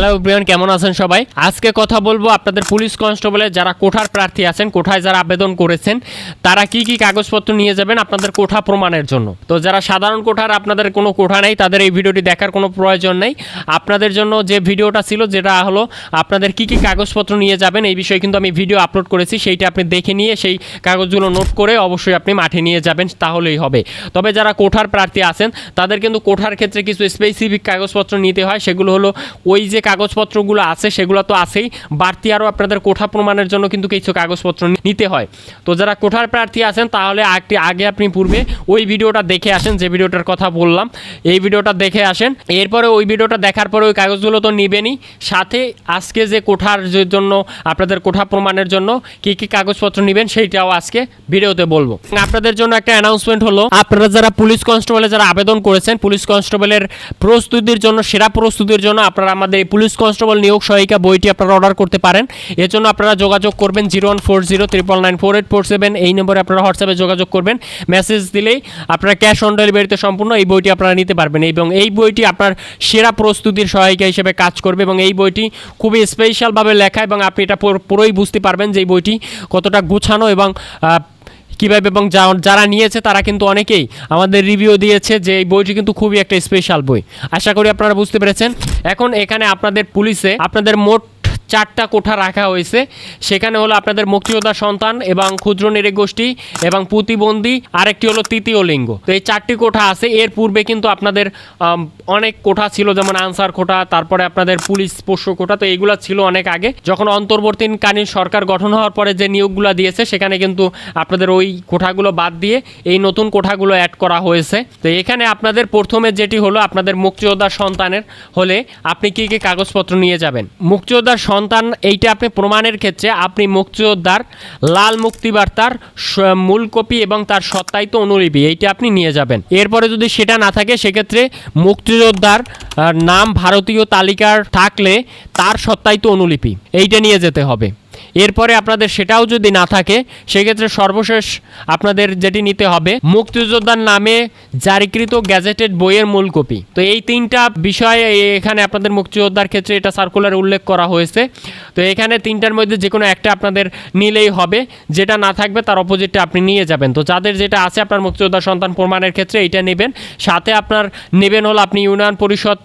Hello Brian কেমন আছেন সবাই? আজকে কথা বলব আপনাদের পুলিশ কনস্টেবলের যারা কোঠার প্রার্থী আছেন, কোঠায় যারা আবেদন করেছেন, তারা কি কি কাগজপত্র নিয়ে যাবেন আপনাদের কোঠা প্রমাণের জন্য। তো যারা সাধারণ কোঠার, আপনাদের কোনো কোঠা নেই, তাদের এই ভিডিওটি দেখার কোনো প্রয়োজন নেই। আপনাদের জন্য যে ভিডিওটা ছিল, যেটা হলো আপনাদের কি কি কাগজপত্র নিয়ে যাবেন, এই বিষয়ে কিন্তু আমি ভিডিও আপলোড করেছি, সেইটা আপনি দেখে নিয়ে সেই কাগজগুলো নোট করে অবশ্যই আপনি মাঠে নিয়ে যাবেন, তাহলেই হবে। তবে যারা কোঠার প্রার্থী আছেন, তাদের কিন্তু কোঠার ক্ষেত্রে কিছু স্পেসিফিক কাগজপত্র নিতে হয়, সেগুলো হলো ওই যে কাগজপত্রগুলো আছে, সেগুলো তো আছেই। বাড়তি আরও আপনাদের কোঠা প্রমাণের জন্য কিন্তু কিছু কাগজপত্র নিতে হয়। তো যারা কোঠার প্রার্থী আছেন, তাহলে একটি আগে আপনি পূর্বে ওই ভিডিওটা দেখে আসেন, যে ভিডিওটার কথা বললাম। এই ভিডিওটা দেখে আসেন। এরপরে ওই ভিডিওটা দেখার পরে ওই কাগজগুলো তো নেবেনই। সাথে আজকে যে কোঠার জন্য, আপনাদের কোঠা প্রমাণের জন্য কি কি কাগজপত্র নেবেন, সেইটাও আজকে ভিডিওতে বলব। আপনাদের জন্য একটা অ্যানাউন্সমেন্ট হলো, আপনারা যারা পুলিশ কনস্টেবলে যারা আবেদন করেছেন, পুলিশ কনস্টেবলের প্রস্তুতির জন্য, সেরা প্রস্তুতির জন্য আপনারা আমাদের এই পুলিশ কনস্টেবল নিয়োগ সহায়িকা বইটি আপনারা অর্ডার করতে পারেন। এর জন্য আপনারা যোগাযোগ করবেন zero one four zero triple nine four eight four seven এই নম্বরে আপনারা হোয়াটসঅ্যাপে যোগাযোগ করবেন। মেসেজ দিলেই আপনারা ক্যাশ অন ডেলিভারিতে সম্পূর্ণ এই বইটি আপনারা নিতে পারবেন এবং এই বইটি আপনার সেরা প্রস্তুতির সহায়িকা হিসেবে কাজ করবে এবং এই বইটি খুবই স্পেশালভাবে লেখা এবং আপনি এটা পুরোই বুঝতে পারবেন যে এই বইটি কতটা গুছানো এবং কীভাবে এবং যারা নিয়েছে তারা কিন্তু অনেকেই আমাদের রিভিউ দিয়েছে যে এই বইটি কিন্তু খুবই একটা স্পেশাল বই। আশা করি আপনারা বুঝতে পেরেছেন। এখন এখানে আপনাদের পুলিশে আপনাদের মোট চারটা কোঠা রাখা হয়েছে। সেখানে হলো আপনাদের মুক্তিযোদ্ধা সন্তান এবং ক্ষুদ্র গোষ্ঠী এবং প্রতিবন্ধী আরেকটি হলো তৃতীয় লিঙ্গ। তো এই চারটি কোঠা আছে। এর পূর্বে কিন্তু আপনাদের অনেক কোঠা ছিল, যেমন আনসার কোঠা, তারপরে আপনাদের পুলিশ পোষ্য কোঠা, তো এইগুলো ছিল অনেক আগে। যখন অন্তর্বর্তীকালীন সরকার গঠন হওয়ার পরে যে নিয়োগগুলো দিয়েছে, সেখানে কিন্তু আপনাদের ওই কোঠাগুলো বাদ দিয়ে এই নতুন কোঠাগুলো অ্যাড করা হয়েছে। তো এখানে আপনাদের প্রথমে যেটি হলো আপনাদের মুক্তিযোদ্ধার সন্তানের হলে আপনি কি কি কাগজপত্র নিয়ে যাবেন? মুক্তিযোদ্ধার সন্তান, এইটা আপনি প্রমাণের ক্ষেত্রে আপনি মুক্তিযোদ্ধার লাল মুক্তিবার্তার বার্তার মূল কপি এবং তার সত্যায়িত অনুলিপি, এইটা আপনি নিয়ে যাবেন। এরপরে যদি সেটা না থাকে, সেক্ষেত্রে মুক্তিযোদ্ধার নাম, ভারতীয় তালিকার থাকলে তার সত্তায়িত অনুলিপি, এইটা নিয়ে যেতে হবে। এরপরে আপনাদের সেটাও যদি না থাকে, সেক্ষেত্রে সর্বশেষ আপনাদের যেটি নিতে হবে, মুক্তিযোদ্ধার নামে জারিকৃত গ্যাজেটেড বইয়ের মূল কপি। তো এই তিনটা বিষয় এখানে আপনাদের মুক্তিযোদ্ধার ক্ষেত্রে এটা সার্কুলার উল্লেখ করা হয়েছে। তো এখানে তিনটার মধ্যে যে কোনো একটা আপনাদের নিলেই হবে, যেটা না থাকবে তার অপোজিটটা আপনি নিয়ে যাবেন। তো যাদের যেটা আছে আপনার মুক্তিযোদ্ধা সন্তান প্রমাণের ক্ষেত্রে এইটা নেবেন। সাথে আপনার নেবেন হলো আপনি ইউনিয়ন পরিষদ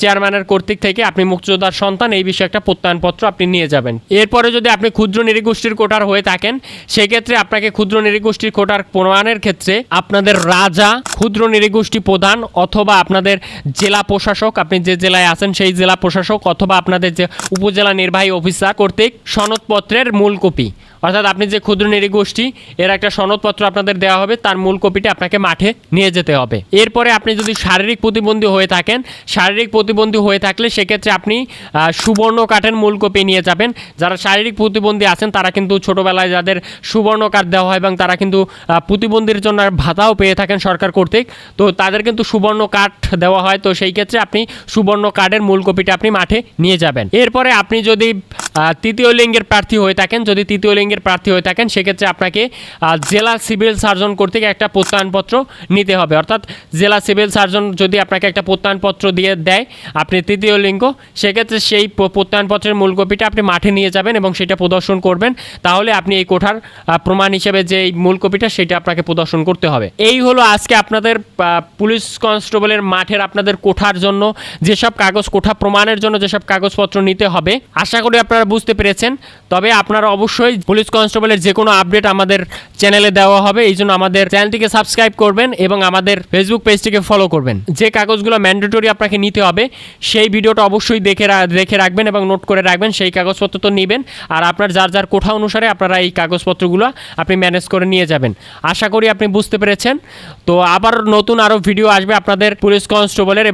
চেয়ারম্যানের কর্তৃক থেকে আপনি মুক্তিযোদ্ধার সন্তান, এই বিষয়ে একটা প্রত্যয়নপত্র আপনি নিয়ে যাবেন। এরপরে যদি আপনি ক্ষুদ্র নৃগোষ্ঠীর কোটার হয়ে থাকেন, সেক্ষেত্রে আপনাকে ক্ষুদ্র নৃগোষ্ঠীর কোটার প্রমাণের ক্ষেত্রে আপনাদের রাজা, ক্ষুদ্র নৃগোষ্ঠী প্রধান অথবা আপনাদের জেলা প্রশাসক, আপনি যে জেলায় আছেন সেই জেলা প্রশাসক অথবা আপনাদের যে উপজেলা নির্বাহী অফিসার কর্তৃক সনদপত্রের মূল কপি। অর্থাৎ আপনি যে ক্ষুদ্র গোষ্ঠী, এর একটা সনদপত্র আপনাদের দেওয়া হবে, তার মূল কপিটি আপনাকে মাঠে নিয়ে যেতে হবে। এরপরে আপনি যদি শারীরিক প্রতিবন্ধী হয়ে থাকেন, শারীরিক প্রতিবন্ধী হয়ে থাকলে সেক্ষেত্রে আপনি সুবর্ণ কাঠের মূল কপি নিয়ে যাবেন। যারা শারীরিক প্রতিবন্ধী আছেন, তারা কিন্তু ছোটোবেলায় যাদের সুবর্ণ কার্ড দেওয়া হয় এবং তারা কিন্তু প্রতিবন্ধীর জন্য ভাতাও পেয়ে থাকেন সরকার কর্তৃক, তো তাদের কিন্তু সুবর্ণ কার্ড দেওয়া হয়। তো সেই ক্ষেত্রে আপনি সুবর্ণ কার্ডের মূল কপিটা আপনি মাঠে নিয়ে যাবেন। এরপরে আপনি যদি তৃতীয় লিঙ্গের প্রার্থী হয়ে থাকেন। যদি তৃতীয় লিঙ্গের প্রার্থী হয়ে থাকেন, সেক্ষেত্রে আপনাকে জেলা সিভিল সার্জন কর্তৃক একটা প্রত্যয়নপত্র নিতে হবে। অর্থাৎ জেলা সিভিল সার্জন যদি আপনাকে একটা প্রত্যয়নপত্র দিয়ে দেয়, আপনি তৃতীয় লিঙ্গ, সেক্ষেত্রে সেই প্রত্যয়নপত্রের মূল কপিটা আপনি মাঠে নিয়ে যাবেন এবং সেটা প্রদর্শন করবেন। তাহলে আপনি এই কোঠার প্রমাণ হিসেবে যে এই মূল কপিটা, সেটা আপনাকে প্রদর্শন করতে হবে। এই হলো আজকে আপনাদের পুলিশ কনস্টেবলের মাঠের আপনাদের কোঠার জন্য যেসব কাগজ, কোঠা প্রমাণের জন্য যেসব কাগজপত্র নিতে হবে। আশা করি আপনারা বুঝতে পেরেছেন। তবে আপনারা অবশ্যই পুলিশ কনস্টেবলের যে কোনো আপডেট আমাদের চ্যানেলে দেওয়া হবে, এই জন্য আমাদের চ্যানেলটিকে সাবস্ক্রাইব করবেন এবং আমাদের ফেসবুক পেজটিকে ফলো করবেন। যে কাগজগুলো ম্যান্ডেটরি আপনাকে নিতে হবে, সেই ভিডিওটা অবশ্যই দেখে দেখে রাখবেন এবং নোট করে রাখবেন, সেই কাগজপত্র তো নেবেন। আর আপনার যার যার কোঠা অনুসারে আপনারা এই কাগজপত্রগুলো আপনি ম্যানেজ করে নিয়ে যাবেন। আশা করি আপনি বুঝতে পেরেছেন। তো আবার নতুন আরও ভিডিও আসবে আপনাদের পুলিশ কনস্টেবলের এবং